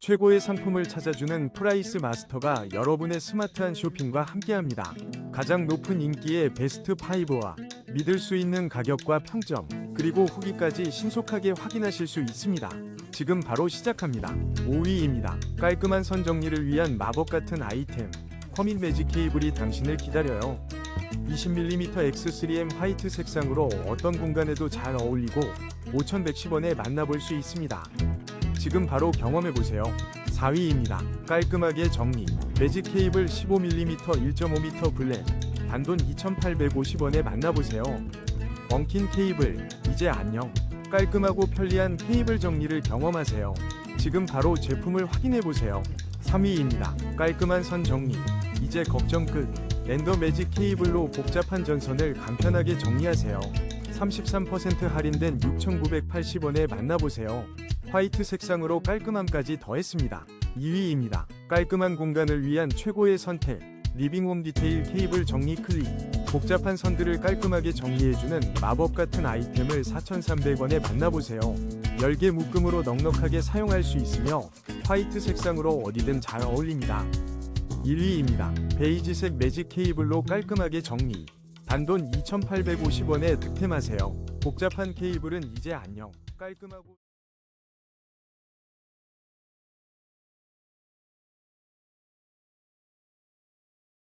최고의 상품을 찾아주는 프라이스 마스터가 여러분의 스마트한 쇼핑과 함께합니다. 가장 높은 인기의 베스트 5와 믿을 수 있는 가격과 평점, 그리고 후기까지 신속하게 확인하실 수 있습니다. 지금 바로 시작합니다. 5위입니다. 깔끔한 선 정리를 위한 마법 같은 아이템. 커밋 매직 케이블이 당신을 기다려요. 20mm X3M 화이트 색상으로 어떤 공간에도 잘 어울리고 5,110원에 만나볼 수 있습니다. 지금 바로 경험해보세요. 4위입니다. 깔끔하게 정리. 매직 케이블 15mm 1.5m 블랙. 단돈 2,850원에 만나보세요. 엉킨 케이블. 이제 안녕. 깔끔하고 편리한 케이블 정리를 경험하세요. 지금 바로 제품을 확인해보세요. 3위입니다. 깔끔한 선 정리. 이제 걱정 끝. 랜더 매직 케이블로 복잡한 전선을 간편하게 정리하세요. 33% 할인된 6,980원에 만나보세요. 화이트 색상으로 깔끔함까지 더했습니다. 2위입니다. 깔끔한 공간을 위한 최고의 선택. 리빙홈 디테일 케이블 정리 클릭. 복잡한 선들을 깔끔하게 정리해주는 마법 같은 아이템을 4,300원에 만나보세요. 열개 묶음으로 넉넉하게 사용할 수 있으며 화이트 색상으로 어디든 잘 어울립니다. 1위입니다. 베이지색 매직 케이블로 깔끔하게 정리. 단돈 2,850원에 득템하세요. 복잡한 케이블은 이제 안녕. 깔끔하고